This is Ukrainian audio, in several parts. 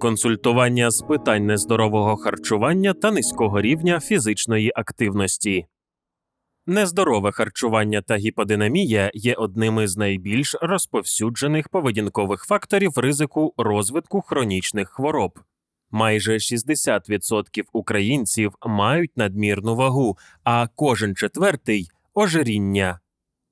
консультування з питань нездорового харчування та низького рівня фізичної активності. Нездорове харчування та гіподинамія є одними з найбільш розповсюджених поведінкових факторів ризику розвитку хронічних хвороб. Майже 60% українців мають надмірну вагу, а кожен четвертий ожиріння.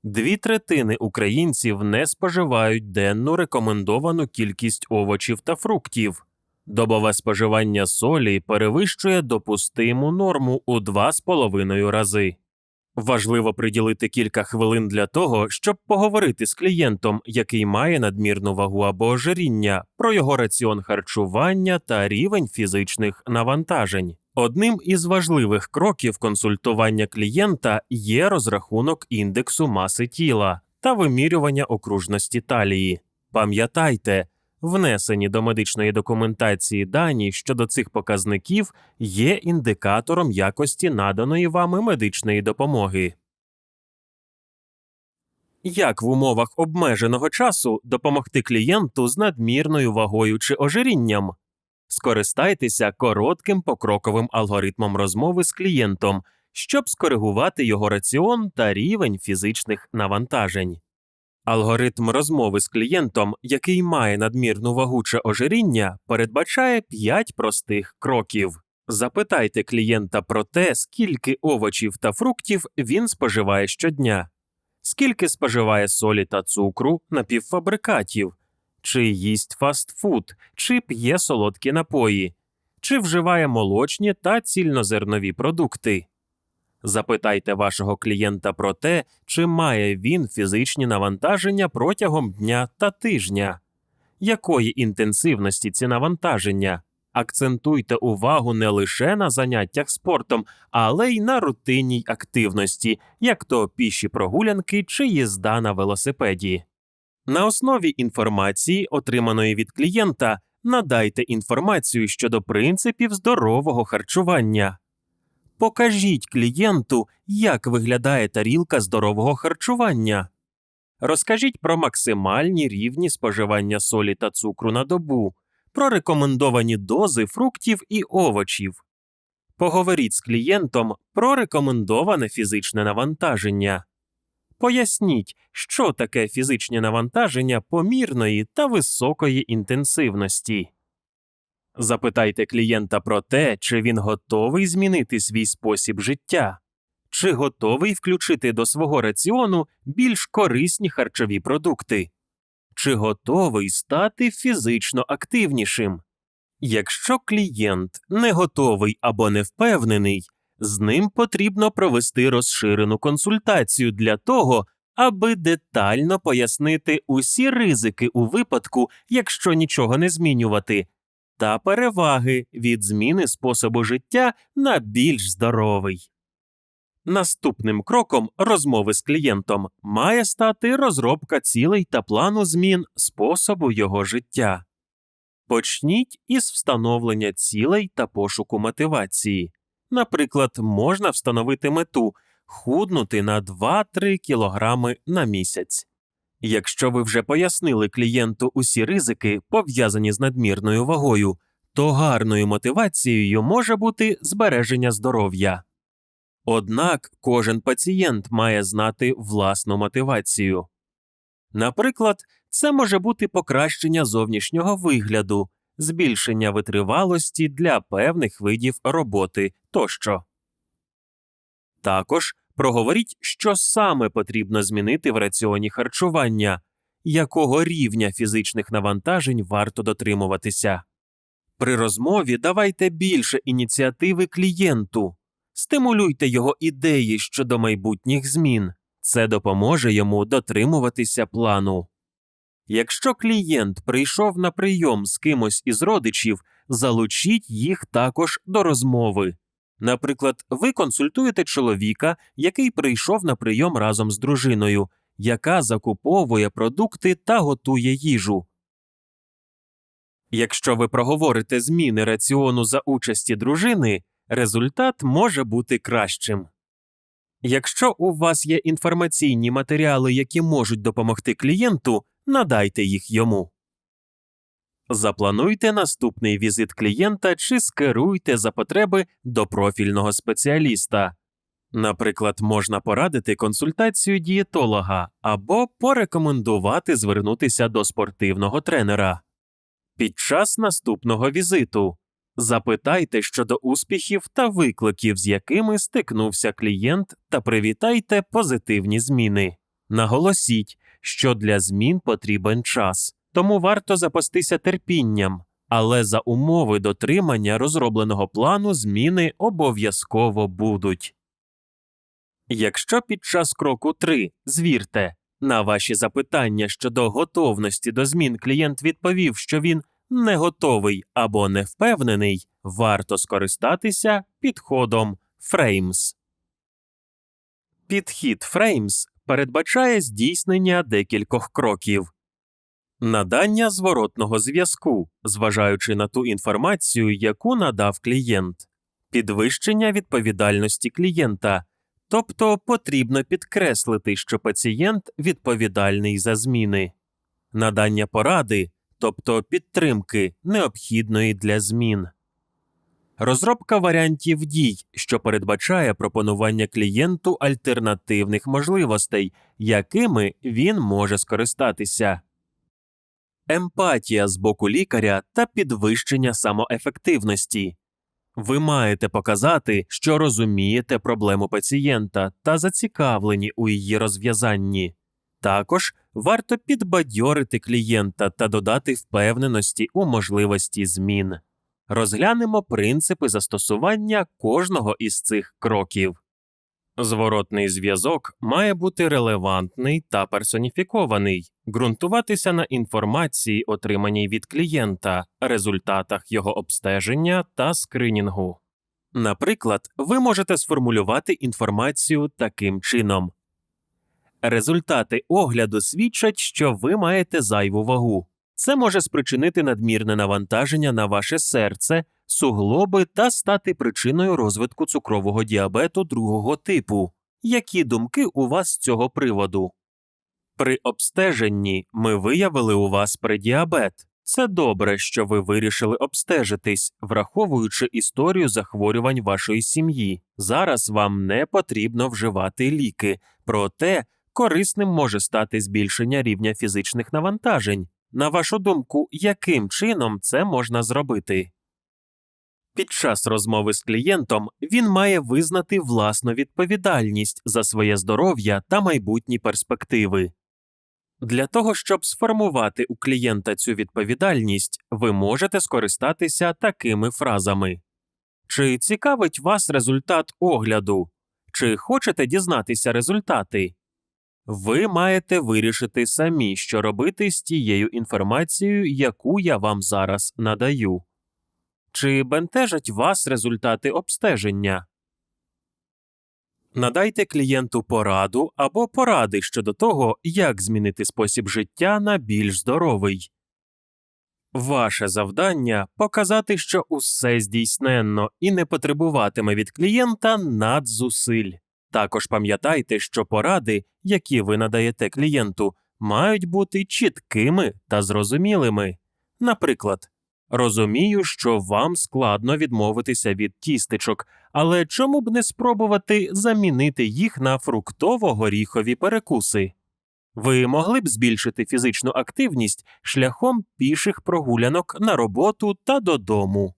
Дві третини українців не споживають денну рекомендовану кількість овочів та фруктів. Добове споживання солі перевищує допустиму норму у 2,5 рази. Важливо приділити кілька хвилин для того, щоб поговорити з клієнтом, який має надмірну вагу або ожиріння, про його раціон харчування та рівень фізичних навантажень. Одним із важливих кроків консультування клієнта є розрахунок індексу маси тіла та вимірювання окружності талії. Пам'ятайте, внесені до медичної документації дані щодо цих показників є індикатором якості наданої вами медичної допомоги. Як в умовах обмеженого часу допомогти клієнту з надмірною вагою чи ожирінням? Скористайтеся коротким покроковим алгоритмом розмови з клієнтом, щоб скоригувати його раціон та рівень фізичних навантажень. Алгоритм розмови з клієнтом, який має надмірну вагу чи ожиріння, передбачає 5 простих кроків. Запитайте клієнта про те, скільки овочів та фруктів він споживає щодня, скільки споживає солі та цукру, напівфабрикатів, чи їсть фастфуд, чи п'є солодкі напої, чи вживає молочні та цільнозернові продукти. Запитайте вашого клієнта про те, чи має він фізичні навантаження протягом дня та тижня, якої інтенсивності ці навантаження. Акцентуйте увагу не лише на заняттях спортом, але й на рутинній активності, як то піші прогулянки чи їзда на велосипеді. На основі інформації, отриманої від клієнта, надайте інформацію щодо принципів здорового харчування. Покажіть клієнту, як виглядає тарілка здорового харчування. Розкажіть про максимальні рівні споживання солі та цукру на добу, про рекомендовані дози фруктів і овочів. Поговоріть з клієнтом про рекомендоване фізичне навантаження. Поясніть, що таке фізичне навантаження помірної та високої інтенсивності. Запитайте клієнта про те, чи він готовий змінити свій спосіб життя, чи готовий включити до свого раціону більш корисні харчові продукти, чи готовий стати фізично активнішим. Якщо клієнт не готовий або не впевнений, з ним потрібно провести розширену консультацію для того, аби детально пояснити усі ризики у випадку, якщо нічого не змінювати, та переваги від зміни способу життя на більш здоровий. Наступним кроком розмови з клієнтом має стати розробка цілей та плану змін способу його життя. Почніть із встановлення цілей та пошуку мотивації. Наприклад, можна встановити мету худнути на 2-3 кг на місяць. Якщо ви вже пояснили клієнту усі ризики, пов'язані з надмірною вагою, то гарною мотивацією може бути збереження здоров'я. Однак кожен пацієнт має знати власну мотивацію. Наприклад, це може бути покращення зовнішнього вигляду, збільшення витривалості для певних видів роботи тощо. Також проговоріть, що саме потрібно змінити в раціоні харчування, якого рівня фізичних навантажень варто дотримуватися. При розмові давайте більше ініціативи клієнту, стимулюйте його ідеї щодо майбутніх змін, це допоможе йому дотримуватися плану. Якщо клієнт прийшов на прийом з кимось із родичів, залучіть їх також до розмови. Наприклад, ви консультуєте чоловіка, який прийшов на прийом разом з дружиною, яка закуповує продукти та готує їжу. Якщо ви проговорите зміни раціону за участі дружини, результат може бути кращим. Якщо у вас є інформаційні матеріали, які можуть допомогти клієнту, надайте їх йому. Заплануйте наступний візит клієнта чи скеруйте за потреби до профільного спеціаліста. Наприклад, можна порадити консультацію дієтолога або порекомендувати звернутися до спортивного тренера. Під час наступного візиту запитайте щодо успіхів та викликів, з якими стикнувся клієнт, та привітайте позитивні зміни. Наголосіть, що для змін потрібен час, тому варто запастися терпінням, але за умови дотримання розробленого плану зміни обов'язково будуть. Якщо під час кроку 3 звірте на ваші запитання щодо готовності до змін клієнт відповів, що він не готовий або не впевнений, варто скористатися підходом Frames. Підхід Frames передбачає здійснення декількох кроків. Надання зворотного зв'язку, зважаючи на ту інформацію, яку надав клієнт, підвищення відповідальності клієнта, тобто потрібно підкреслити, що пацієнт відповідальний за зміни, надання поради, тобто підтримки, необхідної для змін, розробка варіантів дій, що передбачає пропонування клієнту альтернативних можливостей, якими він може скористатися емпатія з боку лікаря та підвищення самоефективності. Ви маєте показати, що розумієте проблему пацієнта та зацікавлені у її розв'язанні. Також варто підбадьорити клієнта та додати впевненості у можливості змін. Розглянемо принципи застосування кожного із цих кроків. Зворотний зв'язок має бути релевантний та персоніфікований, ґрунтуватися на інформації, отриманій від клієнта, результатах його обстеження та скринінгу. Наприклад, ви можете сформулювати інформацію таким чином. Результати огляду свідчать, що ви маєте зайву вагу. Це може спричинити надмірне навантаження на ваше серце, суглоби та стати причиною розвитку цукрового діабету другого типу. Які думки у вас з цього приводу? При обстеженні ми виявили у вас предіабет. Це добре, що ви вирішили обстежитись, враховуючи історію захворювань вашої сім'ї. Зараз вам не потрібно вживати ліки, проте корисним може стати збільшення рівня фізичних навантажень. На вашу думку, яким чином це можна зробити? Під час розмови з клієнтом він має визнати власну відповідальність за своє здоров'я та майбутні перспективи. Для того, щоб сформувати у клієнта цю відповідальність, ви можете скористатися такими фразами Чи цікавить вас результат огляду? Чи хочете дізнатися результати? Ви маєте вирішити самі, що робити з тією інформацією, яку я вам зараз надаю. Чи бентежать вас результати обстеження? Надайте клієнту пораду або поради щодо того, як змінити спосіб життя на більш здоровий. Ваше завдання показати, що усе здійсненно і не потребуватиме від клієнта надзусиль. Також пам'ятайте, що поради, які ви надаєте клієнту, мають бути чіткими та зрозумілими. Наприклад, розумію, що вам складно відмовитися від тістечок, але чому б не спробувати замінити їх на фруктово-горіхові перекуси? Ви могли б збільшити фізичну активність шляхом піших прогулянок на роботу та додому.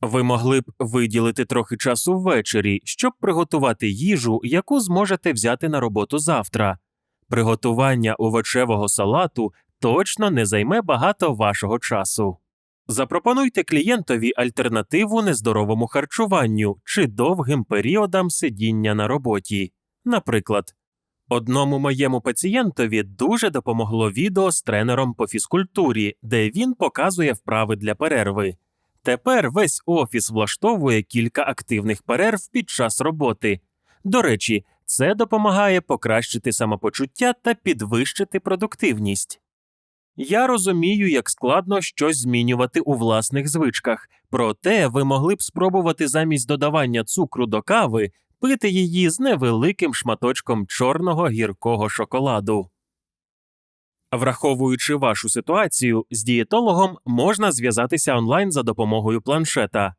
Ви могли б виділити трохи часу ввечері, щоб приготувати їжу, яку зможете взяти на роботу завтра. Приготування овочевого салату точно не займе багато вашого часу. Запропонуйте клієнтові альтернативу нездоровому харчуванню чи довгим періодам сидіння на роботі. Наприклад, одному моєму пацієнтові дуже допомогло відео з тренером по фізкультурі, де він показує вправи для перерви. Тепер весь офіс влаштовує кілька активних перерв під час роботи. До речі, це допомагає покращити самопочуття та підвищити продуктивність. Я розумію, як складно щось змінювати у власних звичках, проте ви могли б спробувати замість додавання цукру до кави пити її з невеликим шматочком чорного гіркого шоколаду. Враховуючи вашу ситуацію, з дієтологом можна зв'язатися онлайн за допомогою планшета.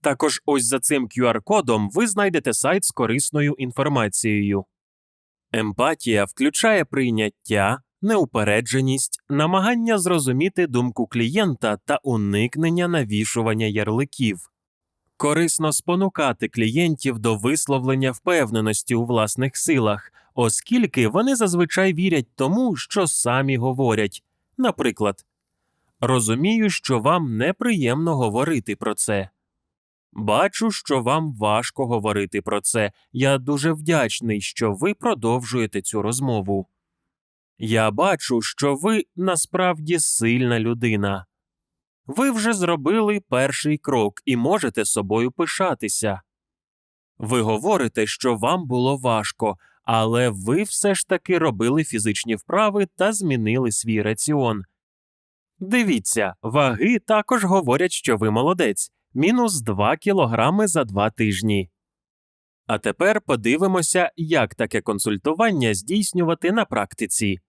Також ось за цим QR-кодом ви знайдете сайт з корисною інформацією. Емпатія включає прийняття, неупередженість, намагання зрозуміти думку клієнта та уникнення навішування ярликів. Корисно спонукати клієнтів до висловлення впевненості у власних силах, оскільки вони зазвичай вірять тому, що самі говорять. Наприклад, розумію, що вам неприємно говорити про це. Бачу, що вам важко говорити про це. Я дуже вдячний, що ви продовжуєте цю розмову. Я бачу, що ви насправді сильна людина. Ви вже зробили перший крок і можете собою пишатися. Ви говорите, що вам було важко, але ви все ж таки робили фізичні вправи та змінили свій раціон. Дивіться, ваги також говорять, що ви молодець мінус 2 кілограми за 2 тижні. А тепер подивимося, як таке консультування здійснювати на практиці.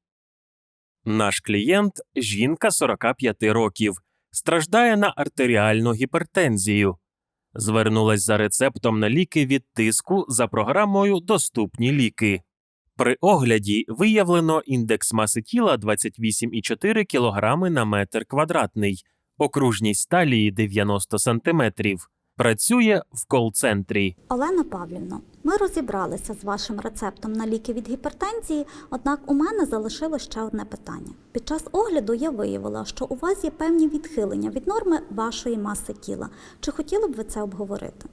Наш клієнт жінка 45 років, страждає на артеріальну гіпертензію. Звернулась за рецептом на ліки від тиску за програмою Доступні ліки. При огляді виявлено індекс маси тіла 28,4 кг на метр квадратний, окружність талії 90 см. Працює в кол-центрі. Олена Павлівна, ми розібралися з вашим рецептом на ліки від гіпертензії, однак у мене залишилось ще одне питання. Під час огляду я виявила, що у вас є певні відхилення від норми вашої маси тіла. Чи хотіли б ви це обговорити?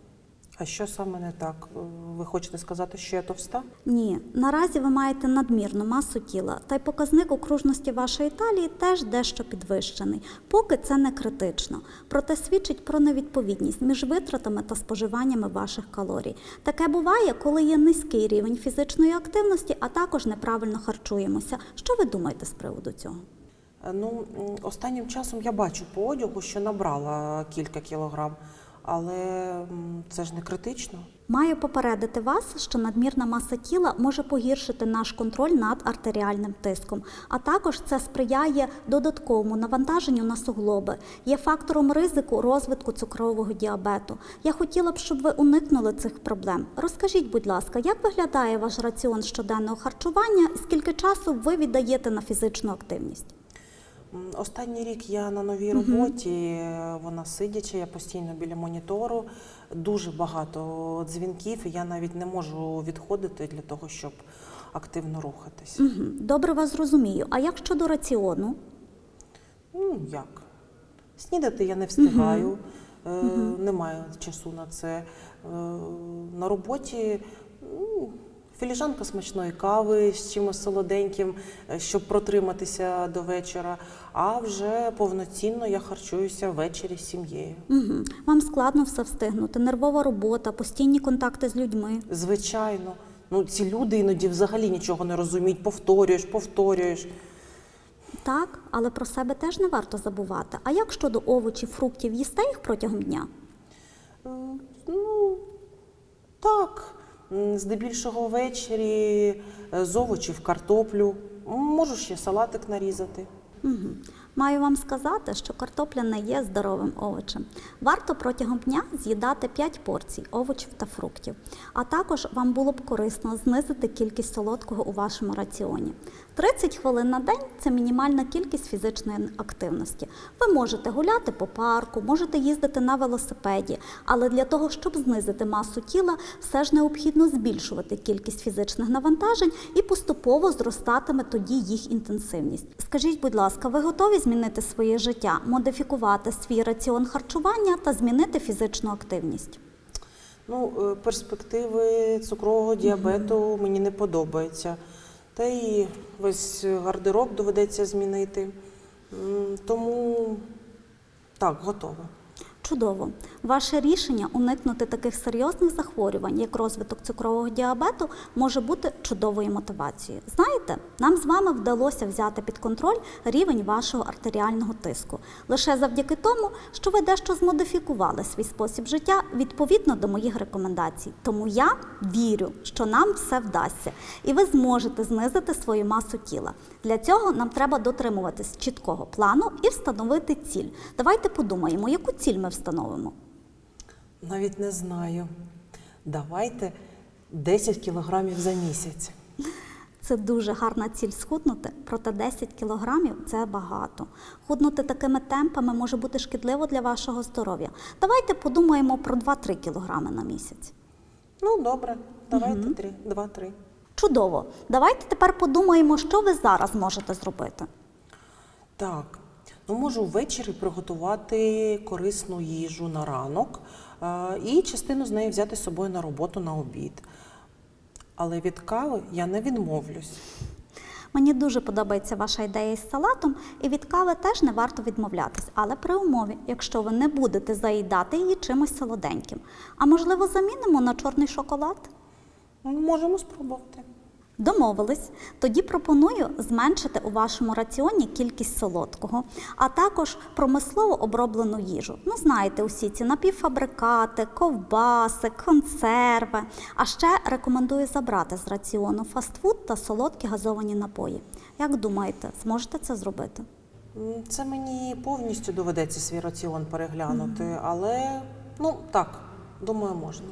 А що саме не так? Е, Ви хочете сказати, що я товста? Ні, наразі ви маєте надмірну масу тіла, та й показник окружності вашої талії теж дещо підвищений, поки це не критично. Проте свідчить про невідповідність між витратами та споживаннями ваших калорій. Таке буває, коли є низький рівень фізичної активності, а також неправильно харчуємося. Що ви думаєте з приводу цього? Е, Ну, останнім часом я бачу по одягу, що набрала кілька кілограм, але це ж не критично. Маю попередити вас, що надмірна маса тіла може погіршити наш контроль над артеріальним тиском, а також це сприяє додатковому навантаженню на суглоби, є фактором ризику розвитку цукрового діабету. Я хотіла б, щоб ви уникнули цих проблем. Розкажіть, будь ласка, як виглядає ваш раціон щоденного харчування і скільки часу ви віддаєте на фізичну активність? Останній рік я на новій роботі, вона сидяча, я постійно біля монітору, дуже багато дзвінків, і я навіть не можу відходити для того, щоб активно рухатись. Добре вас розумію. А як щодо раціону? Ну, як? Снідати я не встигаю, е, немає часу на це. Е, на роботі ну, філіжанка смачної кави з чимось солоденьким, е, щоб протриматися до вечора. А вже повноцінно я харчуюся ввечері з сім'єю. Угу. Вам складно все встигнути, нервова робота, постійні контакти з людьми. Звичайно. Ну, ці люди іноді взагалі нічого не розуміють. Повторюєш, повторюєш. Так, але про себе теж не варто забувати. А як щодо овочів, фруктів, їсте їх протягом дня? Е, Ну, так. Здебільшого ввечері е, з овочів картоплю. Можу ще салатик нарізати. Угу. Маю вам сказати, що картопля не є здоровим овочем. Варто протягом дня з'їдати 5 порцій овочів та фруктів. А також вам було б корисно знизити кількість солодкого у вашому раціоні. 30 хвилин на день це мінімальна кількість фізичної активності. Ви можете гуляти по парку, можете їздити на велосипеді, але для того, щоб знизити масу тіла, все ж необхідно збільшувати кількість фізичних навантажень і поступово зростатиме тоді їх інтенсивність. Скажіть, будь ласка, ви готові змінити своє життя, модифікувати свій раціон харчування та змінити фізичну активність? Ну, е, перспективи цукрового діабету мені не подобаються. Та і весь гардероб доведеться змінити. Тому так, готова. Чудово. Ваше рішення уникнути таких серйозних захворювань, як розвиток цукрового діабету, може бути чудовою мотивацією. Знаєте, нам з вами вдалося взяти під контроль рівень вашого артеріального тиску лише завдяки тому, що ви дещо змодифікували свій спосіб життя відповідно до моїх рекомендацій. Тому я вірю, що нам все вдасться, і ви зможете знизити свою масу тіла. Для цього нам треба дотримуватись чіткого плану і встановити ціль. Давайте подумаємо, яку ціль ми встановимо. Навіть не знаю. Давайте 10 кілограмів за місяць. Це дуже гарна ціль схуднути, проте 10 кілограмів це багато. Худнути такими темпами може бути шкідливо для вашого здоров'я. Давайте подумаємо про 2-3 кілограми на місяць. Ну, добре, давайте три, два-три. Чудово. Давайте тепер подумаємо, що ви зараз можете зробити. Так, ну можу ввечері приготувати корисну їжу на ранок е, і частину з неї взяти з собою на роботу на обід. Але від кави я не відмовлюсь. Мені дуже подобається ваша ідея із салатом, і від кави теж не варто відмовлятись, але при умові, якщо ви не будете заїдати її чимось солоденьким. А можливо, замінимо на чорний шоколад? Можемо спробувати. Домовились. Тоді пропоную зменшити у вашому раціоні кількість солодкого, а також промислово оброблену їжу. Ну, знаєте, усі ці напівфабрикати, ковбаси, консерви. А ще рекомендую забрати з раціону фастфуд та солодкі газовані напої. Як думаєте, зможете це зробити? Це мені повністю доведеться свій раціон переглянути, але ну так, думаю, можна.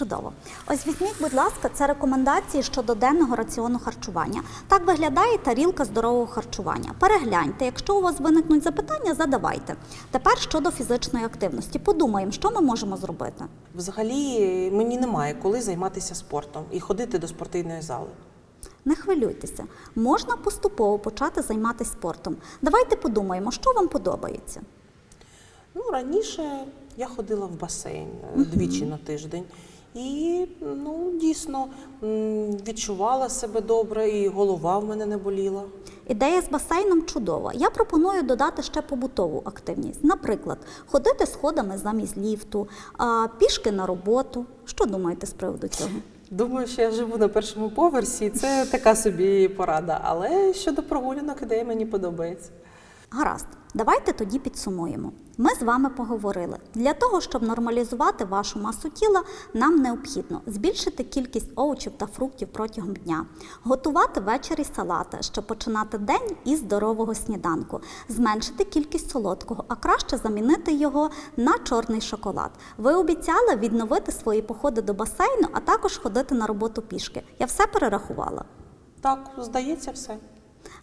Чудово. Ось візьміть, будь ласка, це рекомендації щодо денного раціону харчування. Так виглядає тарілка здорового харчування. Перегляньте, якщо у вас виникнуть запитання, задавайте. Тепер щодо фізичної активності. Подумаємо, що ми можемо зробити. Взагалі мені немає коли займатися спортом і ходити до спортивної зали. Не хвилюйтеся, можна поступово почати займатися спортом. Давайте подумаємо, що вам подобається. Ну, раніше я ходила в басейн е, двічі на тиждень. І ну, дійсно відчувала себе добре, і голова в мене не боліла. Ідея з басейном чудова. Я пропоную додати ще побутову активність. Наприклад, ходити сходами замість ліфту, пішки на роботу. Що думаєте з приводу цього? Думаю, що я живу на першому поверсі, і це така собі порада. Але щодо прогулянок ідея мені подобається. Гаразд, давайте тоді підсумуємо. Ми з вами поговорили. Для того, щоб нормалізувати вашу масу тіла, нам необхідно збільшити кількість овочів та фруктів протягом дня, готувати ввечері салати, щоб починати день із здорового сніданку, зменшити кількість солодкого, а краще замінити його на чорний шоколад. Ви обіцяли відновити свої походи до басейну, а також ходити на роботу пішки. Я все перерахувала. Так, здається, все.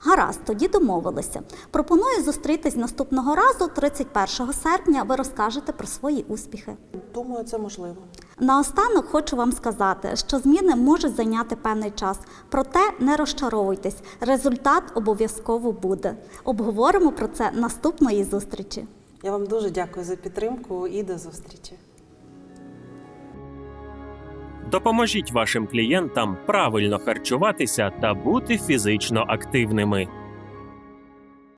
Гаразд, тоді домовилися. Пропоную зустрітись наступного разу, 31 серпня. Ви розкажете про свої успіхи. Думаю, це можливо. Наостанок хочу вам сказати, що зміни можуть зайняти певний час, проте не розчаровуйтесь. Результат обов'язково буде. Обговоримо про це наступної зустрічі. Я вам дуже дякую за підтримку і до зустрічі. Допоможіть вашим клієнтам правильно харчуватися та бути фізично активними.